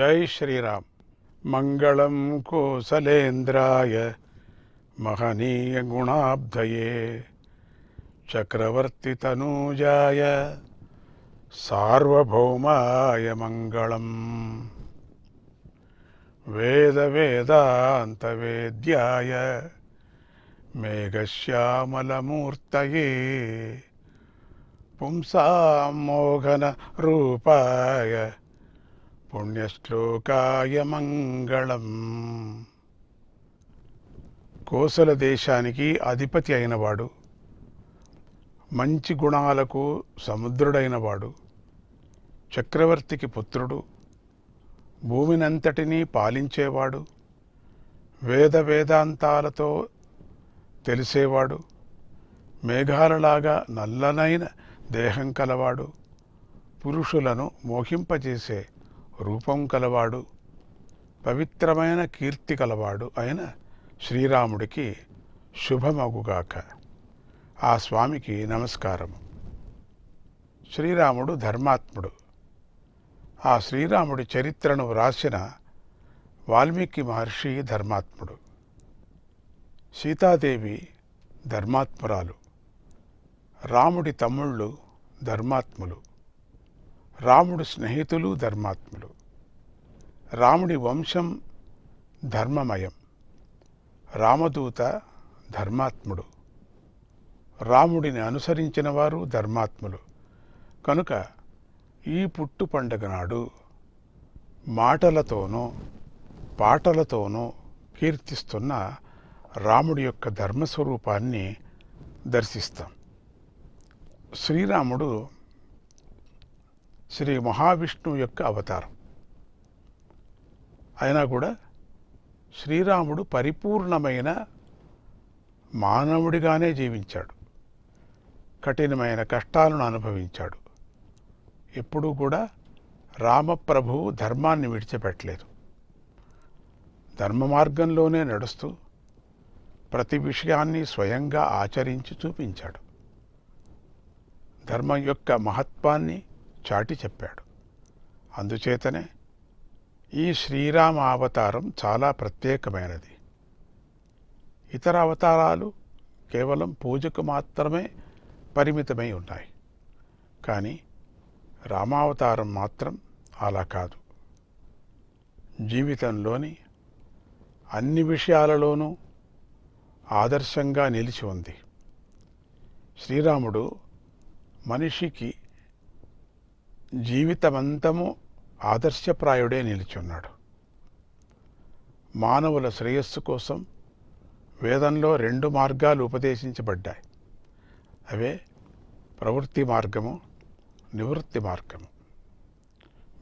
ஜெய் ஸ்ரீராம். மங்களம் கோசலேந்திராய மகனீய குணாப்தயே. சக்கரவர்த்தி தனூஜாய சார்வபௌமாய மங்களம். வேத வேதாந்த வேத்யாய மேகசியாமலமூர்த்தயே பும்சாம் ரூபாய పుణ్యశ్లోకాయ మంగళం కోసల దేశానికి అధిపతి అయినవాడు. మంచి గుణాలకు సముద్రుడైనవాడు. చక్రవర్తికి పుత్రుడు. భూమినంతటినీ పాలించేవాడు. వేద వేదాంతాలతో తెలిసేవాడు. మేఘాలలాగా నల్లనైన దేహం కలవాడు. పురుషులను మోహింపజేసే రూపం కలవాడు పవిత్రమైన కీర్తి కలవాడు అయిన శ్రీరాముడికి శుభమగుగాక. ఆ స్వామికి నమస్కారము. శ్రీరాముడు ధర్మాత్ముడు. ఆ శ్రీరాముడి చరిత్రను వ్రాసిన వాల్మీకి మహర్షి ధర్మాత్ముడు. సీతాదేవి ధర్మాత్మురాలు. రాముడి తమ్ముళ్ళు ధర్మాత్ములు. రాముడు స్నేహితులు ధర్మాత్ములు. రాముడి వంశం ధర్మమయం. రామదూత ధర్మాత్ముడు. రాముడిని అనుసరించిన వారు ధర్మాత్ములు. కనుక ఈ పుట్టు పండగ నాడు మాటలతోనూ పాటలతోనూ కీర్తిస్తున్న రాముడి యొక్క ధర్మస్వరూపాన్ని దర్శిస్తాం. శ్రీరాముడు శ్రీ మహావిష్ణువు యొక్క అవతారం. అయినా కూడా శ్రీరాముడు పరిపూర్ణమైన మానవుడిగానే జీవించాడు. కఠినమైన కష్టాలను అనుభవించాడు. ఎప్పుడూ కూడా రామప్రభువు ధర్మాన్ని విడిచిపెట్టలేదు. ధర్మ మార్గంలోనే నడుస్తూ ప్రతి విషయాన్ని స్వయంగా ఆచరించి చూపించాడు. ధర్మం యొక్క మహత్వాన్ని చాటి చెప్పాడు. అందుచేతనే ఈ శ్రీరామ అవతారం చాలా ప్రత్యేకమైనది. ఇతర అవతారాలు కేవలం పూజకు మాత్రమే పరిమితమై ఉన్నాయి. కానీ రామావతారం మాత్రం అలా కాదు. జీవితంలోని అన్ని విషయాలలోనూ ఆదర్శంగా నిలిచి ఉంది. శ్రీరాముడు మనిషికి జీవితమంతము ఆదర్శప్రాయుడే నిలుచున్నాడు. మానవుల శ్రేయస్సు కోసం వేదంలో రెండు మార్గాలు ఉపదేశించబడ్డాయి. అవే ప్రవృత్తి మార్గము నివృత్తి మార్గము.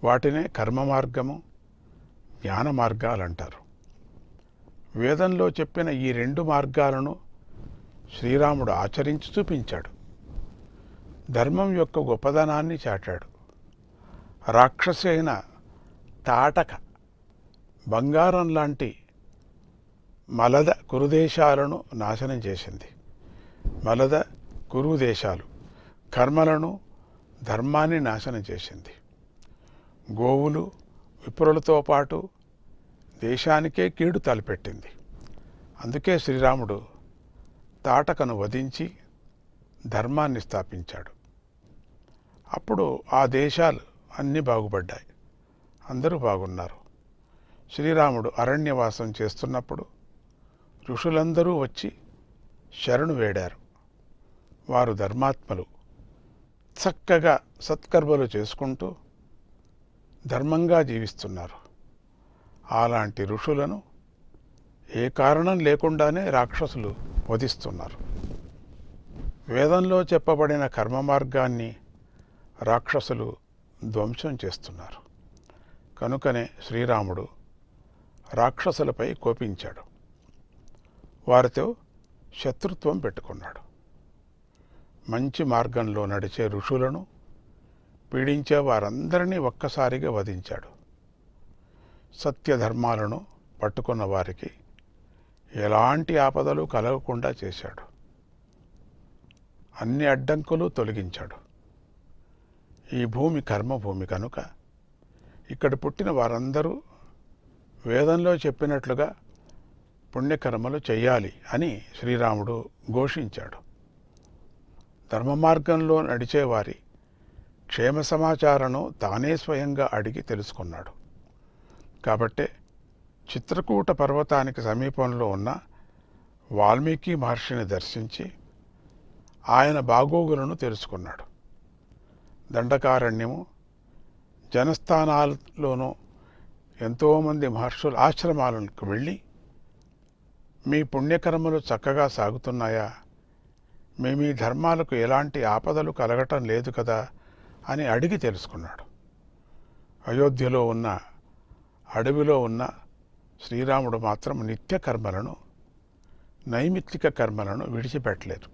వాటినే కర్మ మార్గము జ్ఞాన మార్గాలు అంటారు వేదంలో చెప్పిన ఈ రెండు మార్గాలను శ్రీరాముడు ఆచరించి చూపించాడు. ధర్మం యొక్క గొప్పదనాన్ని చాటాడు. రాక్షసి అయిన తాటక బంగారం లాంటి మలద కురుదేశాలను నాశనం చేసింది. మలద కురుదేశాలు కర్మలను ధర్మాన్ని నాశనం చేసింది. గోవులు విప్రులతో పాటు దేశానికే కీడు తలపెట్టింది. అందుకే శ్రీరాముడు తాటకను వధించి ధర్మాన్ని స్థాపించాడు. అప్పుడు ఆ దేశాలు అన్నీ బాగుపడ్డాయి. అందరూ బాగున్నారు. శ్రీరాముడు అరణ్యవాసం చేస్తున్నప్పుడు ఋషులందరూ వచ్చి శరణు వేడారు. వారు ధర్మాత్మలు. చక్కగా సత్కర్మలు చేసుకుంటూ ధర్మంగా జీవిస్తున్నారు. అలాంటి ఋషులను ఏ కారణం లేకుండానే రాక్షసులు వధిస్తున్నారు. వేదంలో చెప్పబడిన కర్మ మార్గాన్ని రాక్షసులు ధ్వంసం చేస్తున్నారు. కనుకనే శ్రీరాముడు రాక్షసులపై కోపించాడు. వారితో శత్రుత్వం పెట్టుకున్నాడు. మంచి మార్గంలో నడిచే ఋషులను పీడించే వారందరినీ ఒక్కసారిగా వధించాడు. సత్యధర్మాలను పట్టుకున్న వారికి ఎలాంటి ఆపదలు కలగకుండా చేశాడు. అన్ని అడ్డంకులు తొలగించాడు. ఈ భూమి కర్మభూమి కనుక ఇక్కడ పుట్టిన వారందరూ వేదంలో చెప్పినట్లుగా పుణ్యకర్మలు చేయాలి అని శ్రీరాముడు ఘోషించాడు. ధర్మ మార్గంలో నడిచేవారి క్షేమ సమాచారను తానే స్వయంగా అడిగి తెలుసుకున్నాడు. కాబట్టే చిత్రకూట పర్వతానికి సమీపంలో ఉన్న వాల్మీకి మహర్షిని దర్శించి ఆయన బాగోగులను తెలుసుకున్నాడు. దండకారణ్యము. జనస్థానాల్లోనూ ఎంతోమంది మహర్షుల ఆశ్రమాలకు వెళ్ళి మీ పుణ్యకర్మలు చక్కగా సాగుతున్నాయా? మీ మీ ధర్మాలకు ఎలాంటి ఆపదలు కలగటం లేదు కదా? అని అడిగి తెలుసుకున్నాడు. అయోధ్యలో ఉన్న అడవిలో ఉన్న శ్రీరాముడు మాత్రం నిత్య కర్మలను నైమిత్తిక కర్మలను విడిచిపెట్టలేదు.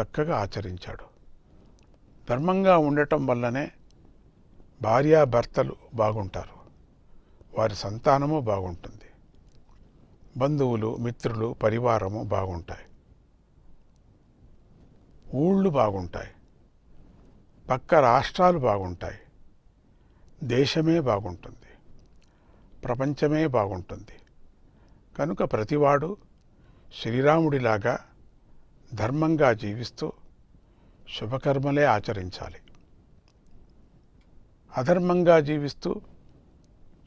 చక్కగా ఆచరించాడు. ధర్మంగా ఉండటం వల్లనే భార్యాభర్తలు బాగుంటారు. వారి సంతానము బాగుంటుంది. బంధువులు మిత్రులు పరివారము బాగుంటాయి. ఊళ్ళు బాగుంటాయి. పక్క రాష్ట్రాలు బాగుంటాయి. దేశమే బాగుంటుంది. ప్రపంచమే బాగుంటుంది. కనుక ప్రతివాడు శ్రీరాముడిలాగా ధర్మంగా జీవిస్తూ శుభకర్మలే ఆచరించాలి. అధర్మంగా జీవిస్తూ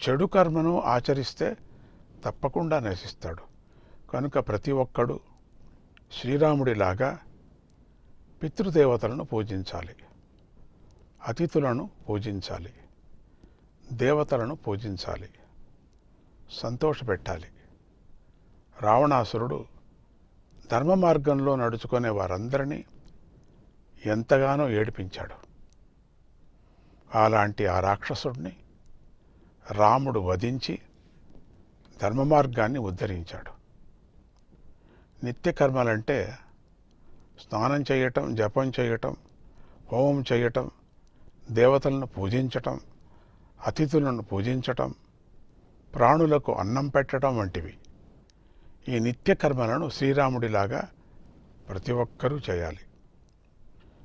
చెడు కర్మను ఆచరిస్తే తప్పకుండా నశిస్తాడు. కనుక ప్రతి ఒక్కడు శ్రీరాముడిలాగా పితృదేవతలను పూజించాలి. అతిథులను పూజించాలి. దేవతలను పూజించాలి. సంతోషపెట్టాలి. రావణాసురుడు ధర్మ మార్గంలో నడుచుకునే వారందరినీ ఎంతగానో ఏడిపించాడు. అలాంటి ఆ రాక్షసుడిని రాముడు వధించి ధర్మ మార్గాన్ని ఉద్ధరించాడు. నిత్యకర్మలంటే స్నానం చేయటం జపం చేయటం హోమం చేయటం దేవతలను పూజించటం అతిథులను పూజించటం ప్రాణులకు అన్నం పెట్టడం వంటివి. ఈ నిత్యకర్మలను శ్రీరాముడిలాగా ప్రతి ఒక్కరూ చేయాలి.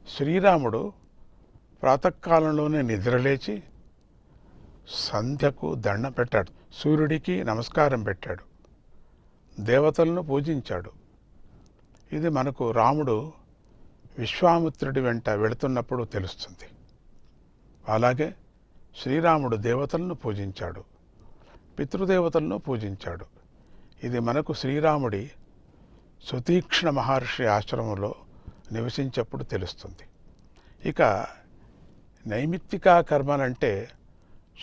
శ్రీరాముడు ప్రాతకాలంలోనే నిద్రలేచి సంధ్యకు దండ పెట్టాడు. సూర్యుడికి నమస్కారం పెట్టాడు. దేవతలను పూజించాడు. ఇది మనకు రాముడు విశ్వామిత్రుడి వెంట వెళుతున్నప్పుడు తెలుస్తుంది. అలాగే శ్రీరాముడు దేవతలను పూజించాడు. పితృదేవతలను పూజించాడు. ఇది మనకు శ్రీరాముడి సుతీక్ష్ణ మహర్షి ఆశ్రమంలో నివసించప్పుడు తెలుస్తుంది. ఇక నైమిత్తికా కర్మలంటే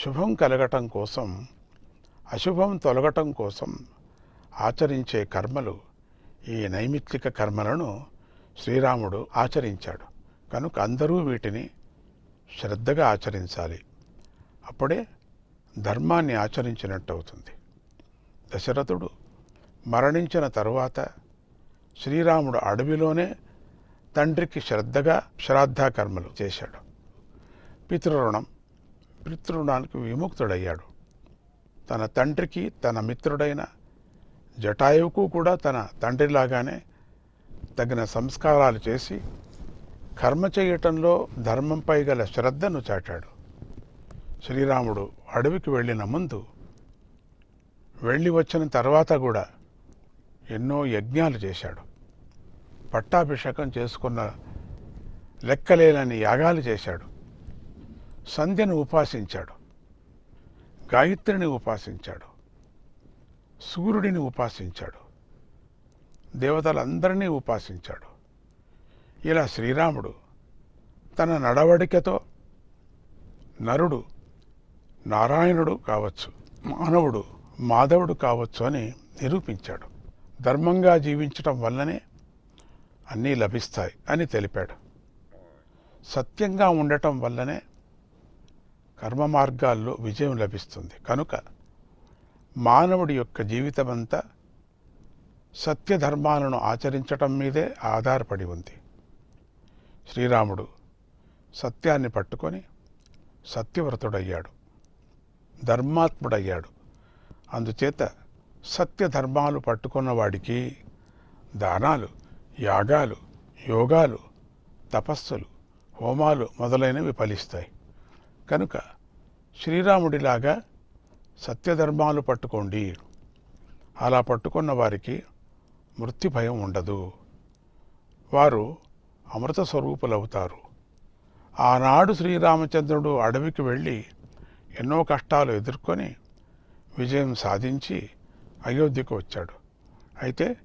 శుభం కలగటం కోసం అశుభం తొలగటం కోసం ఆచరించే కర్మలు ఈ నైమిత్తిక కర్మలను శ్రీరాముడు ఆచరించాడు. కనుక అందరూ వీటిని శ్రద్ధగా ఆచరించాలి. అప్పుడే ధర్మాన్ని ఆచరించినట్టు అవుతుంది దశరథుడు మరణించిన తరువాత శ్రీరాముడు అడవిలోనే తండ్రికి శ్రద్ధగా శ్రాద్ధకర్మలు చేశాడు. పితృరుణం పితృరుణానికి విముక్తుడయ్యాడు. తన తండ్రికి తన మిత్రుడైన జటాయువుకు కూడా తన తండ్రిలాగానే తగిన సంస్కారాలు చేసి కర్మ చేయటంలో ధర్మంపై గల శ్రద్ధను చాటాడు. శ్రీరాముడు అడవికి వెళ్ళిన ముందు వెళ్ళి వచ్చిన తర్వాత కూడా ఎన్నో యజ్ఞాలు చేశాడు. పట్టాభిషేకం చేసుకున్న లెక్కలేనని యాగాలు చేశాడు. సంధ్యను ఉపాసించాడు. గాయత్రిని ఉపాసించాడు. సూర్యుడిని ఉపాసించాడు. దేవతలందరినీ ఉపాసించాడు. ఇలా శ్రీరాముడు తన నడవడికతో నరుడు నారాయణుడు కావచ్చు మానవుడు మాధవుడు కావచ్చు అని నిరూపించాడు. ధర్మంగా జీవించటం వల్లనే అన్నీ లభిస్తాయి అని తెలిపాడు. సత్యంగా ఉండటం వల్లనే కర్మ మార్గాల్లో విజయం లభిస్తుంది. కనుక మానవుడి యొక్క జీవితమంతా సత్యధర్మాలను ఆచరించటం మీదే ఆధారపడి ఉంది. శ్రీరాముడు సత్యాన్ని పట్టుకొని సత్యవ్రతుడయ్యాడు. ధర్మాత్ముడయ్యాడు. అందుచేత సత్యధర్మాలు పట్టుకున్న వాడికి దానాలు యాగాలు యోగాలు తపస్సులు హోమాలు మొదలైనవి ఫలిస్తాయి. కనుక శ్రీరాముడిలాగా సత్యధర్మాలు పట్టుకోండి. అలా పట్టుకున్న వారికి మృత్యు భయం ఉండదు. వారు అమృత స్వరూపులవుతారు. ఆనాడు శ్రీరామచంద్రుడు అడవికి వెళ్ళి ఎన్నో కష్టాలు ఎదుర్కొని విజయం సాధించి అయోధ్యకు వచ్చాడు. అయితే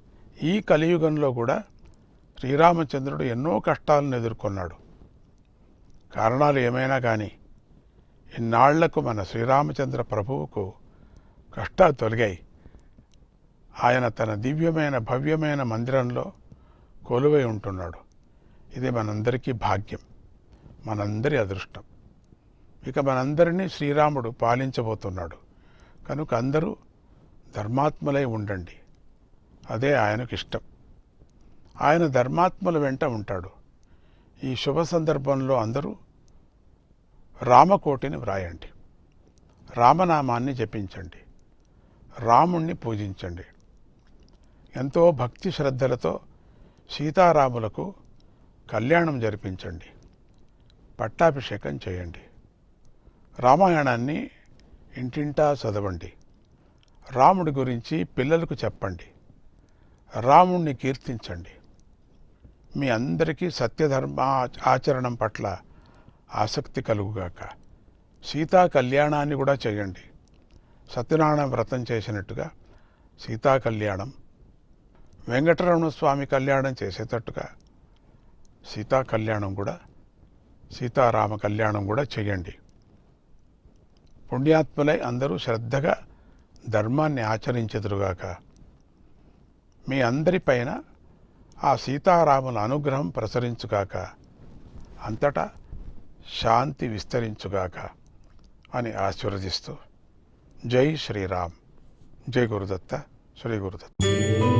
ఈ కలియుగంలో కూడా శ్రీరామచంద్రుడు ఎన్నో కష్టాలను ఎదుర్కొన్నాడు. కారణాలు ఏమైనా కానీ ఇన్నాళ్ళకు మన శ్రీరామచంద్ర ప్రభువుకు కష్టాలు తొలగాయి. ఆయన తన దివ్యమైన భవ్యమైన మందిరంలో కొలువై ఉంటున్నాడు. ఇది మనందరికీ భాగ్యం. మనందరి అదృష్టం. ఇక మనందరినీ శ్రీరాముడు పాలించబోతున్నాడు. కనుక అందరూ ధర్మాత్ములై ఉండండి. అదే ఆయనకు ఇష్టం ఆయన ధర్మాత్ముల వెంట ఉంటాడు. ఈ శుభ సందర్భంలో అందరూ రామకోటిని వ్రాయండి. రామనామాన్ని జపించండి. రాముణ్ణి పూజించండి. ఎంతో భక్తి శ్రద్ధలతో సీతారాములకు కళ్యాణం జరిపించండి. పట్టాభిషేకం చేయండి. రామాయణాన్ని ఇంటింటా చదవండి. రాముడి గురించి పిల్లలకు చెప్పండి. రాముణ్ణి కీర్తించండి. మీ అందరికీ సత్యధర్మ ఆచరణం పట్ల ఆసక్తి కలుగుగాక. సీతా కళ్యాణాన్ని కూడా చేయండి. సత్యనారాయణ వ్రతం చేసినట్టుగా సీతా కళ్యాణం వెంకటరమణ స్వామి కళ్యాణం చేసేటట్టుగా సీతా కళ్యాణం కూడా సీతారామ కళ్యాణం కూడా చేయండి. పుణ్యాత్ములై అందరూ శ్రద్ధగా ధర్మాన్ని ఆచరించెదురుగాక. మీ అందరిపైన ఆ సీతారాముల అనుగ్రహం ప్రసరించుగాక అంతటా శాంతి విస్తరించుగాక అని ఆశీర్వదిస్తూ జై శ్రీరామ్. జై గురుదత్త శ్రీ గురుదత్త.